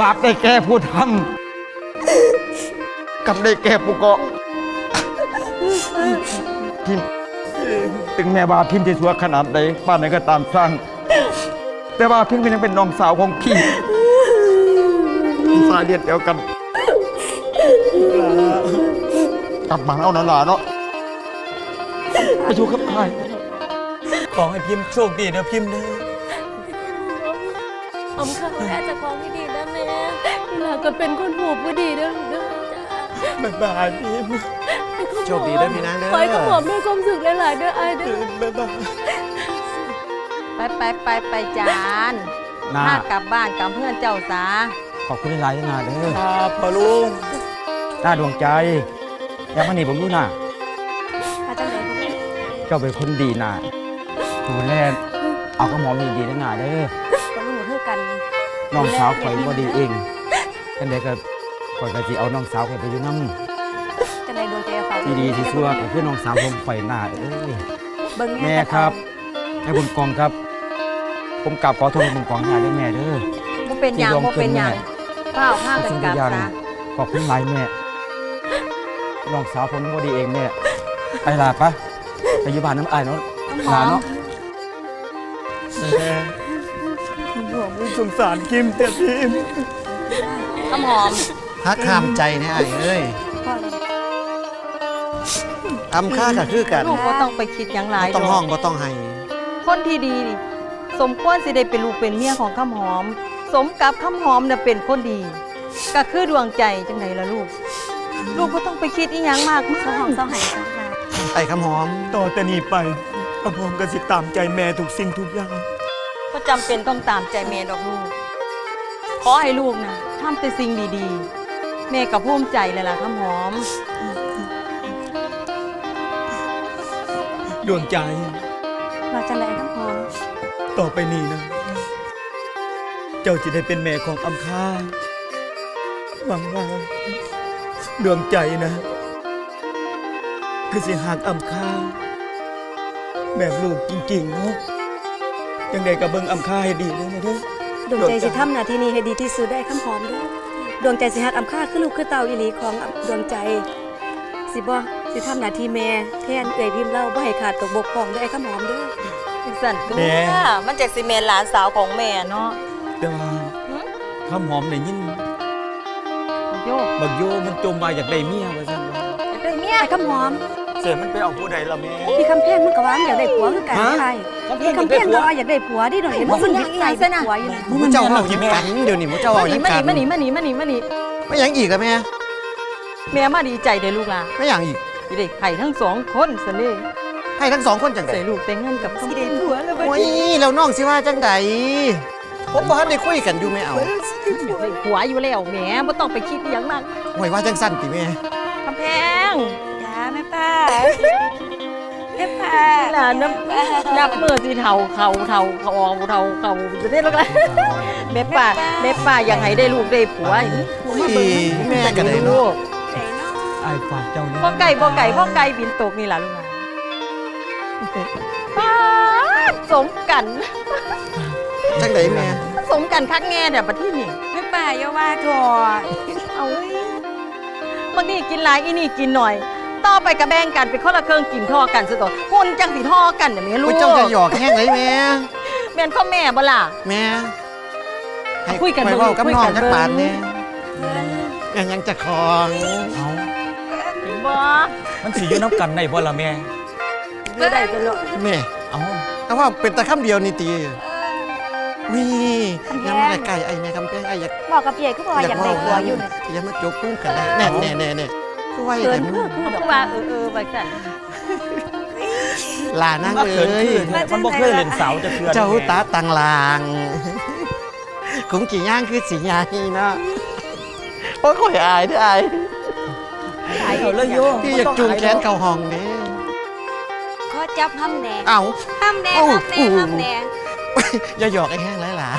บาปได้แก่ผู้ทำกรรมได้แก่ผู้ก่อพิมพ์ถึงแม้ว่าพิมพ์จะสัวขนาดใดบ้านไหนก็ตามสร้าง แต่ว่าพิมพ์ก็ยังเป็นน้องสาวของพี่สายเลือดเดียวกันกลับมาเอาหนาหลาเนาะไปอยู่กับใครขอให้พิมพ์โชคดีนะพิมพ์นะอมค่ะแม่จะคล้องที่ดีนะแม่นี่ ล่ะก็เป็นคนหูผู้ดีเด้อเด้อจ้าบ๊ายบายพิมพ์โชคดีเด้อพี่นางเด้อคอยกับผมด้วยความสุขหลายๆเด้อไอ้เด้อบ๊ายบาย ไปไปไปไปจานนาถ้ากลับบ้านกับเพื่อนเจ้าสา ขอบคุณหลายๆนาเด้อครับพ่อลุง หน้าดวงใจอยามาหนีผมดูหน้ามาจังไหนคุณแม่เจ้าเป็นคนดีหน้าดูแลเอากระหมอมดีๆนะหน้าเด้อ ก็รู้เท่ากันน้องสาวข่อยบ่ดีเอง กันเด็กก็ข่อยก็สิเอาน้องสาวข่อยไปอยู่น้จังไหนดวงใจฝากำที่ดีที่ชั่วก็คือน้องสาวผมข่อยหน้าเอ้ย เบิ่งแม่ครับแม่บุญกองครับ ผมกราบขอโทษแม่บุญกองหน้าด้วยแม่เด้อ บ่เป็นหยังที่รวมบ่เป็นหยังเกินข้าวห้ากันกลับสิ่งทุกอย่างซะ ขอบคุณหลายแม่ น้องสาวผมบ่ดีเองแม่ไปลาปะไปอยู่บ้านน้ำอายเนาะลาเนาะแม่ห่วงสงสารคิมแต่พิมพ์ ข้าวหอมฮักห้ามใจเนี่ยไอ้เอ้ยพ่อเลยอำค่าก็คือกันลูกบ่ต้องไปคิดหยังหลายบ่ต้องดกห้องบ่ต้องให้คนที่ดีนี่สมควรสิได้เป็นลูกเป็นเมียของข้าวหอม สมกับข้าวหอมน่ะเป็นคนดี ก็คือดวงใจจังไดล่ะลูก ลูกก็ต้องไปคิดอีหยังมากมาเศร้าหอมกเศร้าหายจังค่ะไอ้คำหอม ต่อแต่นี้ไปกระผมก็สิตามใจแม่ทุกสิ่งทุกอย่าง ก็จำเป็นต้องตามใจแม่ดอกลูก ขอให้ลูกนะ ทำแต่สิ่งดีๆ แม่กับภูมิใจเลยล่ะข้าวหอม ดวงใจมาจังไหนน้ำหอม ต่อไปนี้นะ เจ้าจะได้เป็นแม่ของอำคาหวังว่า ดวงใจนะ คือสิหักอำคาแบบลูกจริงๆเนาะยังไงกับเบิ่งอำคาให้ดีเลยนะเด้อ ดวงใจสิทำหน้าที่นี้ให้ดีที่สุดได้คำหอมเด้วยดวงใจสิฮักอำค่าคือลูกคือเต่าอีหลีของดวงใจ สิบ่สิทำหน้าที่แม่แทนเอ่ยพิมพ์เล่าบ่ให้ขาดตกบกพร่องได้คำหอมเด้อจังสันตัวแม่ มันจากสิเมนหลานสาวของแม่เนาะแต่ว่าหึคำหอมได้ยินโยกบักโยมันจมมาอยากได้เมียว่าซั่นว่าจะเป็นเมียไอ้คำหอม เสียมันไปเอาผู้ใดล่ะแม่ พี่คำแพงมันก็ว่ามันอยากได้ผัวคือกันฮะ ไอ้ คำแพพี่งคำแพงก็ว่าอยากได้ผัวดิหน่อยเห็นมันหยิบใจผัวอยู่นะมึงเจ้าเอาหยิบกันเดี๋ยวนี้มึงเจ้ามาเอาหหนียังมาหกันีนมาหนีมาหนีมาหนีมาหนีไม่หยังอีกอะแม่แม่มาดีใจเด้อลูกหล่ะไม่หยังอีกอีเด็กไผ่ทั้งสองคนสนี่ให้ทั้งสองคนจังไดใส่ลูกแต่งงานกับสิได้ผัวแล้วบัดโอ้ยนี้แล้วน้องสิว่าจังไดผมบ่ทันได้คุยกันอยู่แม่เอาได้ผัวอยู่แล้วแหมบ่ต้องไปคิดอหยังมากห่วยว่าจังสั้นติแม่คำแพงจ้าแม่ป้า แม่ป้าหลานนับนับมือสิเท่าเขาเท่าเขาออกเท่าเขาจะได้ลูกละแม่ป้าแม่ป้าอยากให้ได้ลูกได้ผัวผัวมาเบิ่งแม่ก็ได้ลูกไอ้ฝากเจ้านี่พ่อไก่พ่อไก่พ่อไก่บินตกนี่ล่ะลูกน่ะป้าสมกันจังไดแม่สมกันคักแง่เนี่ยประที่นี่แม่ป้าอย่าว่าถอเอาบางนี่กินหลายอีนี่กินหน่อย ต่อไปกระแบ่งกันเป็นคนละเครื่องกินท่อกันซะตัวหุ่นจังสีท่อกันเนี่ยแม่ลูโอ้กยเจ้าจะหยอกแห้งเลยแม่แม่นข้อแม่บ่ล่ะแม่ให้คุยกันไปเบิ่งเว้ากับคุยน้อกังนจักเบิ่งบาทแน่ยังยังจะคลองเอาเห็นบ่มันสิอยู่น้ำกันได้บ่ล่ะแม่เมื่อใดจะลงแม่เอาเอาว่าเป็นตะคำเดียวนี่ตีวิยังไม่ได้ไก่ไอ้แม่คำแป้งไอ้อยากบอกกับพี่ใหญ่ก็บอกว่าอยากได้ผัวอยู่นะอย่ามาจกพุ่งกันได้แน่แน่แน่แน่ คือว่าเกิแต่นมึงเพื่อคือดอกคือว่าเออเออไปกันลานั่งมาเลเขินยขืนเนี่ยมันบ่เคยเล่นเสาจะเทือนเจ้าตาตังลางคงกี่ย่างคือสีใหญ่เนาะโอ้ยข่อยอายเด้ออายหายเอาเลยโยพี่อยากจูงแขนเข้าห้องนี่ขอจับห้ำแหน่เอ้า ห้ำแหน่โอ้ห้ำแหน่โอ้ ห้ำแหน่อย่าหยอกไอ้แห้งไรล่ะ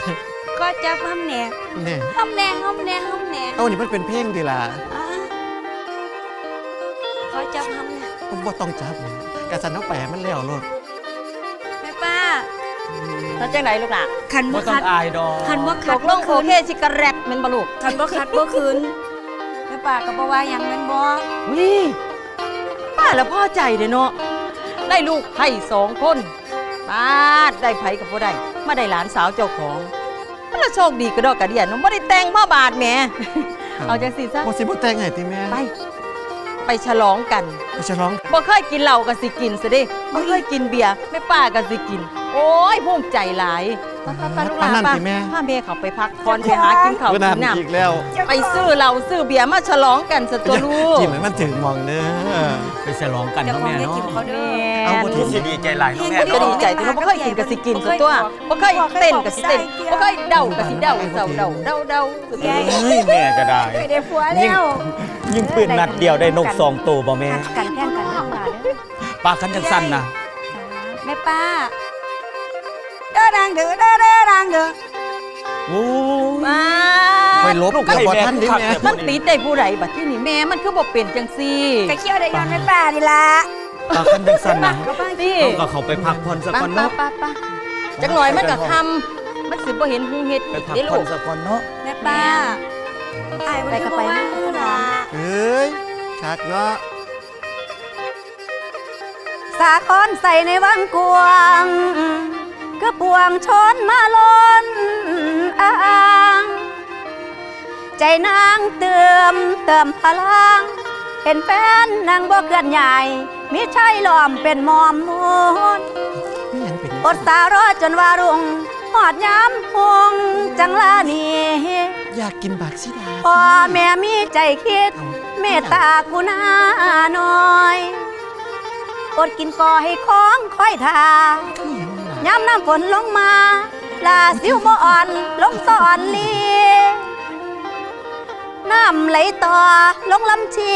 ขอจับห้ำแหน่เนี่ยห้ำแหน่ห้ำแหน่ห้ำแหน่เอานี่มันเป็นเพลงดีล่ะอ่า ขอจับห้ำแหน่ผมบ่ต้องจับกระสันเอาแปะมันแล้วโลดแม่ป้าแล้วจังไดลูกล่ะคันบ่บ่ต้อคังดอายดอกคันบ่ตคัดกลบ่งโอคืนเคสิกระแรตแม่นบ่ลูกคันบ่คัดบ่คืนแม่ป้าก็บ่ว่าหยังแม่นบ่วิป้าแล้วพ่อใจเด้อเนาะได้ลูกให้สองคนป้าดได้ไผกับบ่ได้มาได้หลานสาวเจ้าของมันละโชคดีกระดอกกระเดียนเนาะบ่ได้แต่งพ่อบาทแหม่เอาจังสิซะบ่สิบ่แต่งให้ติแม่ไป ไปฉลองกันไปฉลองบ่เคยกินเหล้าก็สิกินซะเดิบ่เคยกินเบียร์แม่ป้าก็สิกิน โอ้ยภูมิใจหลาย ไปๆๆลูกหลานปานนั้นป้าสิแม่ พาแม่เขาไปพักผ่อนไปหากินข้าวเพิ่นกินน้ำอีกแล้วไปซื้อเหล้าซื้อเบียร์มาฉลองกันสตัวลูกกินให้มันถึงมองเด้อไปฉลองกันเจ้าเนาะของแม่เนาะเขาเด้อาบ่ที่สิดีใจหลายเนาะแม่ก็เนาะดีใจตัวบ่เคยกินก็สิกินสตัวบ่เคยเต้นก็สิเต้นบ่เคยเดาก็สิเดาเดาเดาเดาเดาเฮ้ยแม่ก็ได้ไปได้ผัวแล้วยิงปืนนัดเดียวได้นกสองตัวบ่แม่กันแท่งกันทั้งหลายเด้ากคันจังสั้นนะแม่ป้า ดังเด้อเด้อเด้อดังเด้อโอ้ยมาไปลบกเดี๋ยวบ่ไข่แม่ทันดิแม่มันติดได้ผู้ใดบัดที่นี่แม่มันคือบ่เป็นจังซี่กะเคี้ยวได้ย้อนแม่ป้านี่ล่ะปากคันจังสั้นนะก็ป้านี่เราก็เขาไปพักผ่อนสักก่อนเนาะจักหน่อยมันก็คำมันสิบ่เห็นเฮ็ดไปอีกพักเด้ผ่ลูอนกสักก่อนเนาะแม่ป้าอายบ่ได้ไปนะเอ้ยคักเนาะสาคอนใส่ในวังกวง ก็ปวงชนมาลนอ้างใจนางเติมเติมพลัง เห็นแฟนนางบ่เกินใหญ่มิใช่หลอมเป็นมอมมูนนี่ยังเป็นอดสารอจนว่ารุ่งหอดย้ำพวงจังลานีอยากกินบักสิดาพ่อแม่มีใจคิด เมตตากุณาน้อย อดกินก่อให้ของค่อยทาคือห ย้ำน้ำฝนลงมา ลาสิวบ่อ่อนลงสอนลีน้ำไหลต่อลงลำชี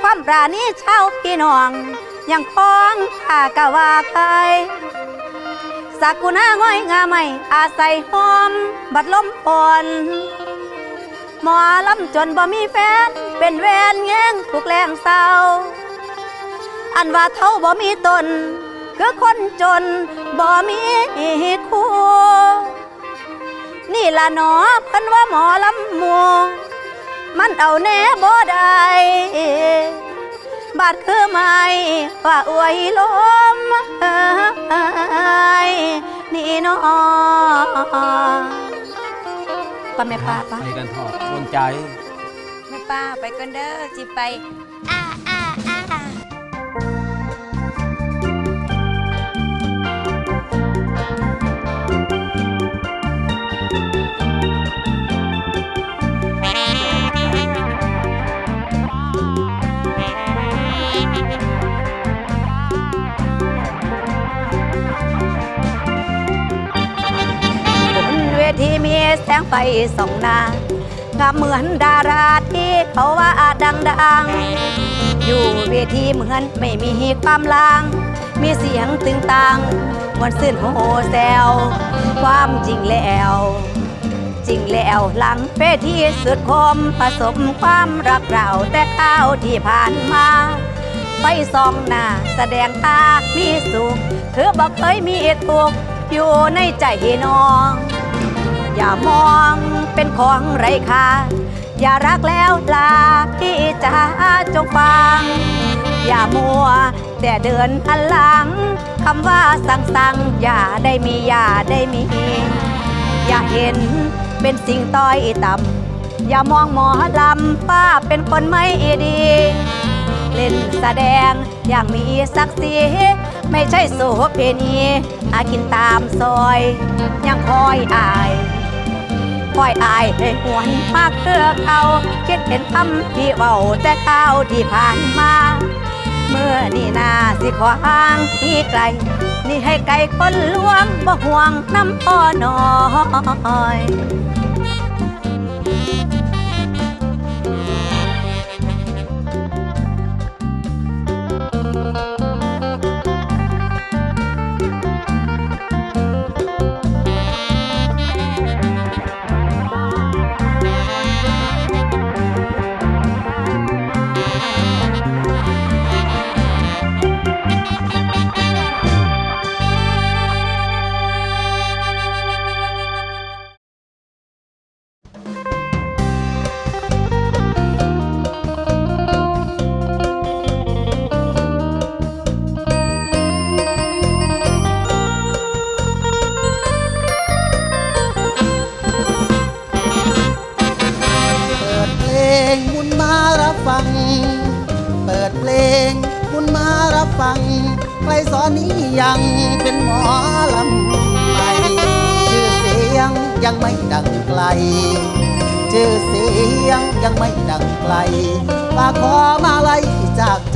ความปราณีเช่าวพี่น้องยังคองข้ากะว่าใครสักกุณาง่อยงาไม่อาศัยหอม บัดลมฝนหมอลำจนบ่มีแฟน เป็นแวนแง่งถูกแรงเศร้า อันว่าเท่าบ่มีตน คือคนจนบ่มีคู่นี่ละหนอเพิ่นว่าหมอลำมัวมันเอาแน่บ่ได้บาดคือไม่ว่าอวยลมเอ้ยนี่น้อป้าแม่ป้าป้าไปกันเถอดวงใจแม่ป้าไปกันเด้อจิไป ที่มีแสงไฟส่องหน้างามเหมือนดาราที่เขาว่าดังๆ อยู่เวทีเหมือนไม่มีความลาง มีเสียงตึงตังมวนซื่นโฮแซวความจริงแล้ว จริงแล้วหลังเวทีสุดคมผสมความรักเราแต่ข้าวที่ผ่านมาไฟซองหน้าแสดงตามีสุขคือบอกเคยมีทุกอยู่ในใจน้อง อย่ามองเป็นของไร้ค่าอย่ารักแล้วลาพี่จะจงฟัง อย่ามัวแต่เดินอันหลังคำว่าสั่งสั่งอย่าได้มีอย่าได้มี อย่าเห็นเป็นสิ่งต้อยต่ำอย่ามองหมอลำป้าเป็นคนไม่ดี เล่นแสดงอย่างมีศักดิ์ศรีไม่ใช่โสเพณีหากินตามซอย ยังคอยอาย คอยอายให้หวนมากเพื่อเขาคิดเห็นคำที่เบาแต่ก้าวที่ผ่านมา เมื่อนี่นาสิขอห่างที่ไกล นี่ให้ไกลคนลวงบ่ห่วงน้ำพ่อน้อย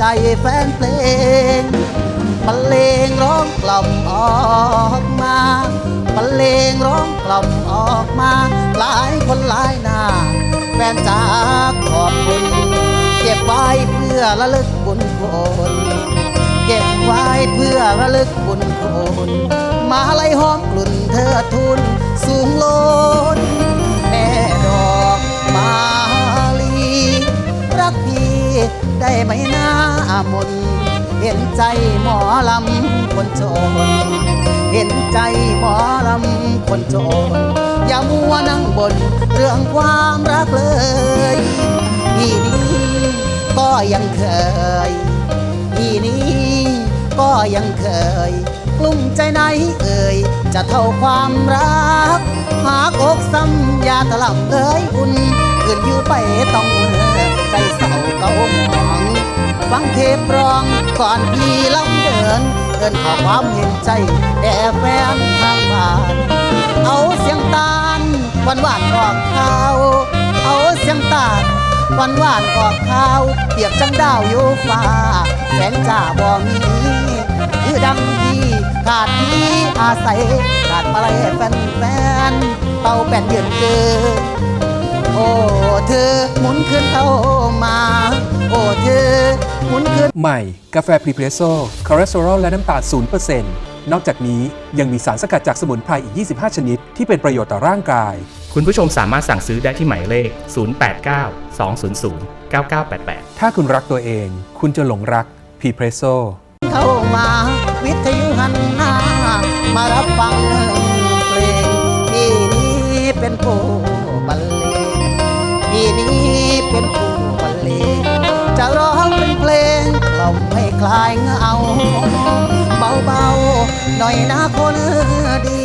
ใจแฟนเพลงบรรเลงร้องกล่อมออกมาบรรเลงร้องกล่อมออกมา หลายคนหลายหน้า แฟนจ๋าขอบคุณ เก็บไว้เพื่อระลึกบุญคุณเก็บไว้เพื่อระลึกบุญคุณมาไล่หอมกลุ่นเธอทุนสูงโลด ได้ไหมหน้ามนเห็นใจหมอลำคนจน เห็นใจหมอลำคนจน อย่ามัวนั่งบนเรื่องความรักเลยพี่นี้ก็ยังเคยพี่นี้ก็ยังเคย กลุ้มใจไหนเอ่ยจะเท่าความรัก หากอกซ้ำยาตล่ำเอ้ยอุ่นคืนอยู่ไปต้องเมื่อ เอาเก่ามองฟังเทปร้องก่อนพี่ลำเดิน เดินขอความเห็นใจแด่แฟนทางบ้านเอาเสียงตาลวานหวานกอกข้าวเอาเสียงตาลวานหวานกอกข้าวเปียบจังดาวอยู่ฟ้าแสงจ้าบ่มีคือดังพี่ขาดพี่อาศัยขาดมาลัยแฟนแฟนเป่าแป้นเยือนเกิน โอ้เธอหมุนขึ้นเข้ามา โอ้เธอหมุนขึ้น ใหม่ กาแฟพรีเพรสโซ่คอเลสเตอรอลและน้ำตาล0%นอกจากนี้ยังมีสารสกัดจากสมุนไพรอีก 25 ชนิด ที่เป็นประโยชน์ต่อร่างกาย คุณผู้ชมสามารถสั่งซื้อได้ที่หมายเลข 089 200 9988 ถ้าคุณรักตัวเอง คุณจะหลงรักพรีเพรสโซ่เข้ามาวิทยุหันหน้ามารับฟังเพลงพี่นี้เป็นผู้บรรเลงพี่ นี้เป็นผู้บรรเลงจะร้องเป็นเพลงกล่อมให้คลายเหงาเบาๆหน่อยนะคนดี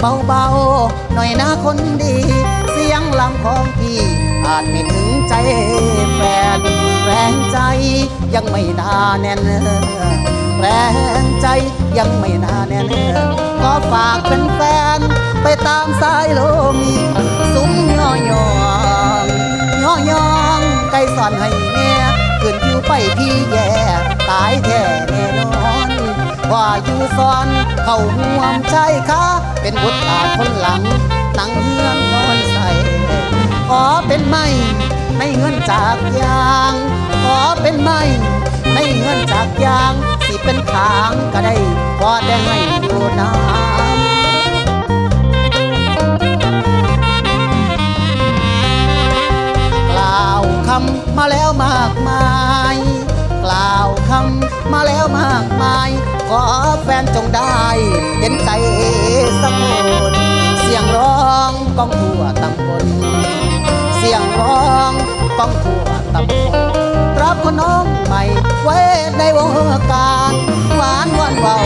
เบาๆหน่อยนะคนดี เสียงลำของพี่อาจไม่ถึงใจแฟนแรงใจยังไม่นาแน่นแรงใจยังไม่นาแน่นก็ฝากเป็นแฟนไปตามสายลมซุ้มย่อย องย่อยองไก่สอนให้แน่ขึ้นอยู่ไปพี่แย่ตายแท้แน่นอนว่าอยู่ซ้อนเข้าห่วมชายค้าเป็นบุตรอาคนหลังนั่งเฮือนนอนใส่ขอเป็นไม่ในเงินจากยาง ขอเป็นไม่ในเงินจากยาง สิเป็นขางก็ได้พอได้ให้อยู่น้ำำมาแล้วมากมาย กล่าวคำมาแล้วมากมาย ขอแฟนจงได้เห็นใจสักคนเสียงร้องก้องทั่วตำบลเสียงร้องก้องทั่วตำบลรับคนน้องใหม่ไว้ในวงการหวานหวานเว้า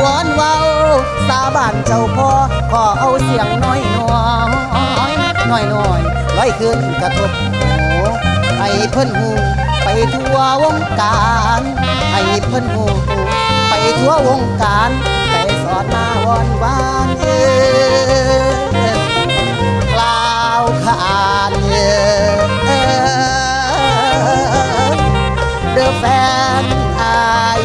หวานเว้าสาบานเจ้าพ่อขอเอาเสียงน้อยน้อยน้อยน้อยลอยขึ้นกระทบ ให้เพิ่นหูไปทั่ววงการ ให้เพิ่นหูไปทั่ววงการใจสอนมาวอนวานเออกล่าวขานเด้อแฟนอาย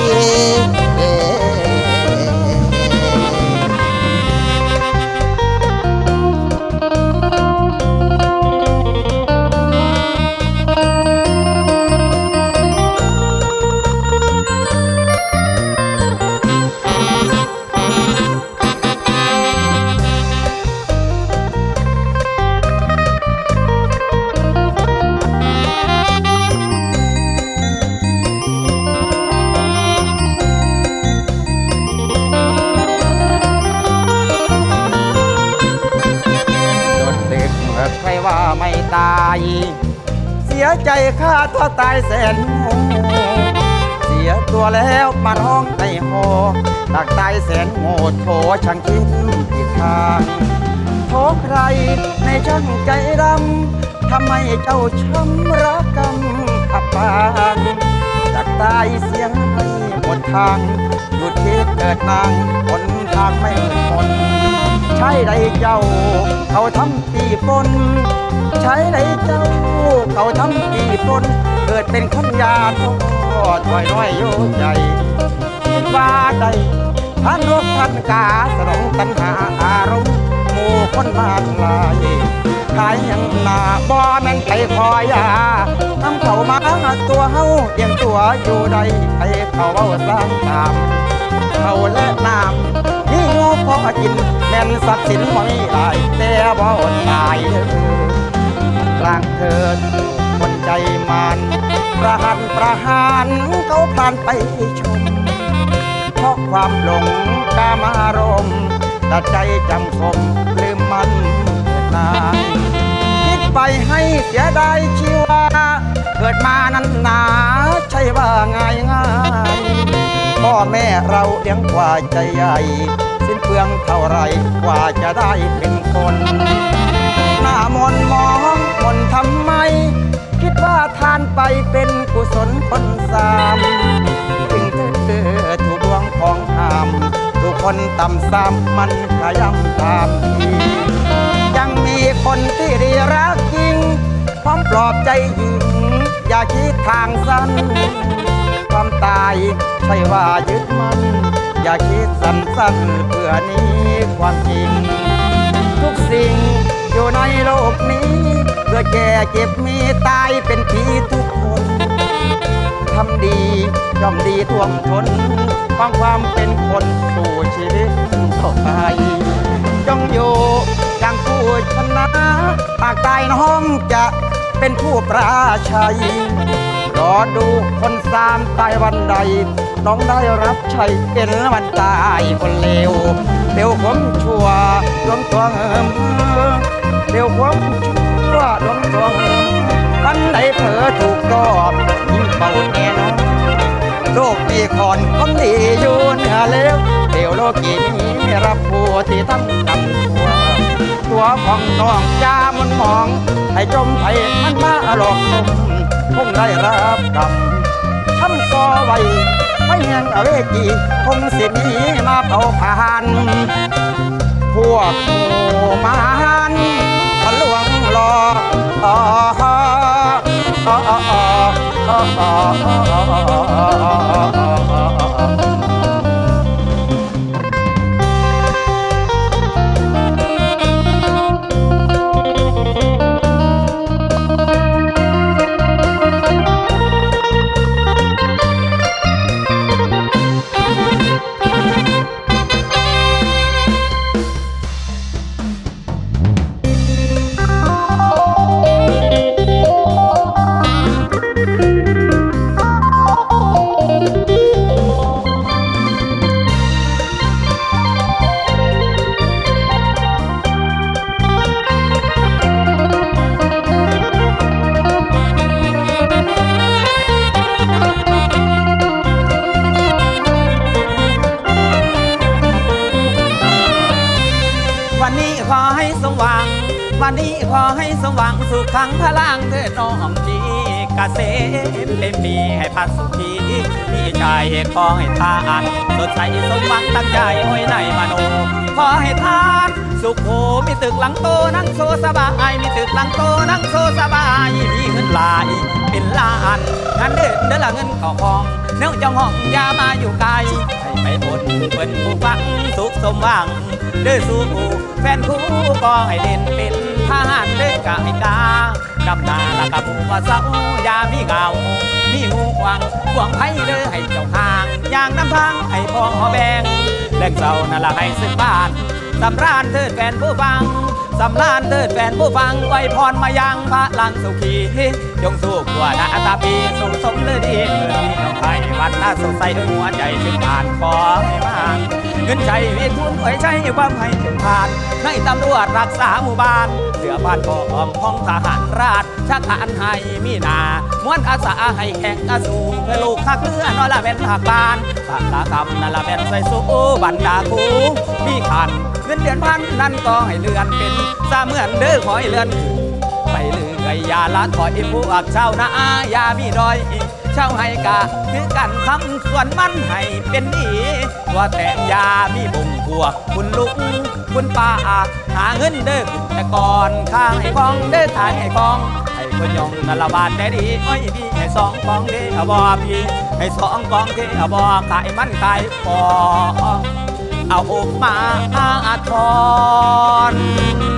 ใจฆ่าตัวตายแสนโง่เสียตัวแล้วมาร้องในหอตักตายแสนโง่โถช่างคิดผิดทางโถใครในช่างใจดำทำไมเจ้าช้ำรักกำอับปางตักตายเสียงให้หมดทางหยุดคิดเกิดนางหนทางไม่คน ใช้ใดเจ้า เขาทำปีปน ใช้ใดเจ้า เขาทำปีปน เกิดเป็นคนยาโทษถอยน้อยโยใจคิดว่าใดท่านรบท่านกาสนองตัณหาอารมณ์หมู่คนมากลายขายยังหนาบ่แม่นไผคอยาทำเขามาตัวเฮาเลี้ยงตัวอยู่ใดไผเขาเว้าสร้างตาม เขาและน้ำ นี่งูพอกินแม่นทรัพย์สินบ่มีหลายแต่บ่อดตายเด้อกลางเถิดคนใจมันประหันประหารเขาผ่านไปชมเพราะความหลงกามารมณ์ตัดใจจำคมลืมมันเกิดนานคิดไปให้เสียดายชีวา กิดมานั้นหนาใช่ว่าง่ายง่ายพ่อแม่เราเลี้ยงกว่าใจใหญ่ สิ้นเปลืองเท่าไรกว่าจะได้เป็นคน หน้ามนมองมนทำไม คิดว่าทานไปเป็นกุศลคนสามถึงเธอถูกดวงของหามทุกคนต่ำซ้ำมันขย้ำตามทียังมีคนที่ดีรักจริงพร้อมปลอบใจหญิง อย่าคิดทางสั้น ความตายใช่ว่ายึดมัน อย่าคิดสั้นๆเพื่อนี้ความจริง ทุกสิ่งอยู่ในโลกนี้เกิดแก่เจ็บมีตายเป็นผีทุกคนทำดีย่อมดีท่วมทนความความเป็นคนสู่ชีวิตต่อไปจงอยู่อย่างผู้ชนะหากตายน้องจะ เป็นผู้ปราชัย รอดูคนสามตายวันใด น้องได้รับชัยเป็นวันตายคนเลวเดี๋ยวผมชั่วดวงตัวเหิมเดี๋ยวผมชั่วดวงตัวเหิมวันใดเผลอถูกรอบยิ่งเบาแน่นอนโลกมีคอนคนดีอยู่เหนือเลวเดี๋ยวโลกีนี้รับผู้ที่ทำกรรม ตัวของน้องยามันมอง ให้จมให้มันมาหลอกลมคงได้รับกรรมทำก่อไว้ไม่แห่งอเวจีคงเสิหนีมาเผาผ่าน พวกหมู่มารมันลวงหลอกอ๋ออ๋ออ๋ออ๋ออ๋อ ขอให้ทานสดใสสมหวังตั้งใจไว้ในมโนขอให้ทานสุขโหมีตึกหลังโตนั่งโซสบายมีตึกหลังโตนั่งโซสบายมีเงินหลายเป็นล้านงานเดินเดินละเงินเข้าของเนื้อจ้าห้องยามาอยู่ไกลให้ไปบนเปิ้นผู้ฟังสุขสมหวังเด้อสู่แฟนคู่ก็ให้เด่นเป็นทหารเด้อกะให้ดาดำนาละกับผู้ว่าเศร้ายามีเงามีงู หวังหวงไผ่เด้อให้เจ้าทางอย่างน้ำพังให้พ่อแบงแรงเศร้านั่นละให้ซึ่งบ้านสำราญเถิดแฟนผู้ฟังสำราญเถิดแฟนผู้ฟังไว้พรมายังพระลังสุขีจงสู้กว่านาตาปีสุขสมเลยดีเมื่อมีน้องไผ่วันน่าสดใสด้วยหัวใจถึงบ้านขอให้มาง เงินใจมีทุนไว้ใช้ความให้ผ่าน ให้ตำรวจรักษาหมู่บ้านเสือบ้านกองห้องทหารราชชักขานให้มีนามวนอาสาให้แข่งอาสูเพื่อลูกข้าเพื่อนอละเป็นหักบานปากตาคำนั่นละเป็นใส่สู้บันดาคูมีขันเงินเดือนพันนั่นก็ให้เลือนเป็นซาเหมือนเด้อขอให้เลือนขึ้นไปเลือยยาละถอยพวกชาวนาอยามีดอย ชาวให้กะคือกันคำส่วนมันให้เป็นดีตัวแต่ยามีบุงพวคุณลุงคุณป้าหาเงินเด้อคุณแต่ก่อนข้างให้คองเด้อทางให้คองให้คนยองนละบาทได้ดีอ้อยพี่ให้สองกองเด้อบอพี่ให้สองกองเด้อบอขายมันขายปอเอาอกมาอาทรค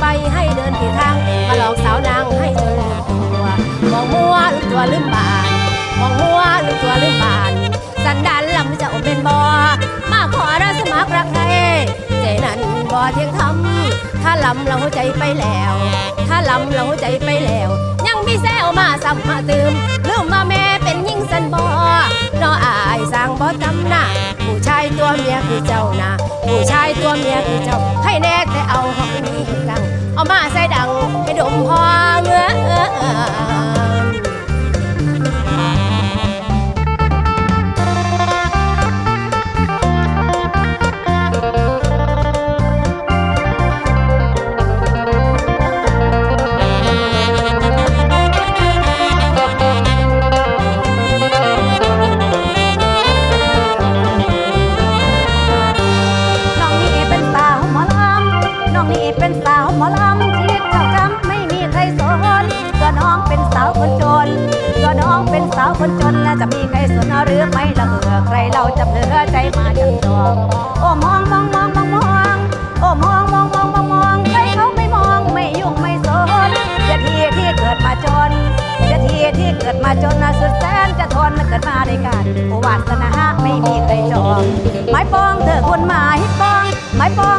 ไปให้เดินผิดทาง มาหลอกสาวนางให้จนลืมตัวมองมัวลืมตัวลืมบานมองมัวลืมตัวลืมบาน สันดานลำจะอมเป็นบอมาขอรับสมัครรักใครใจนั้นบ่เที่ยงทำถ้าลำเราหัวใจไปแล้ว ถ้าลำเราหัวใจไปแล้ว ยังมีแซวมาซ้ำมาเติมลืมมาแม่เป็นยิ่งสันบอ นออายสร้างบ่จำหน้าผู้ชายตัวเมียคือเจ้านะผู้ชายตัวเมียคือเจ้าให้แน่แต่เอาหอกนี้ให้กังเอามาใส่ดังให้ดมพอเงือายปองเธอคุณหมายปองหมายปอง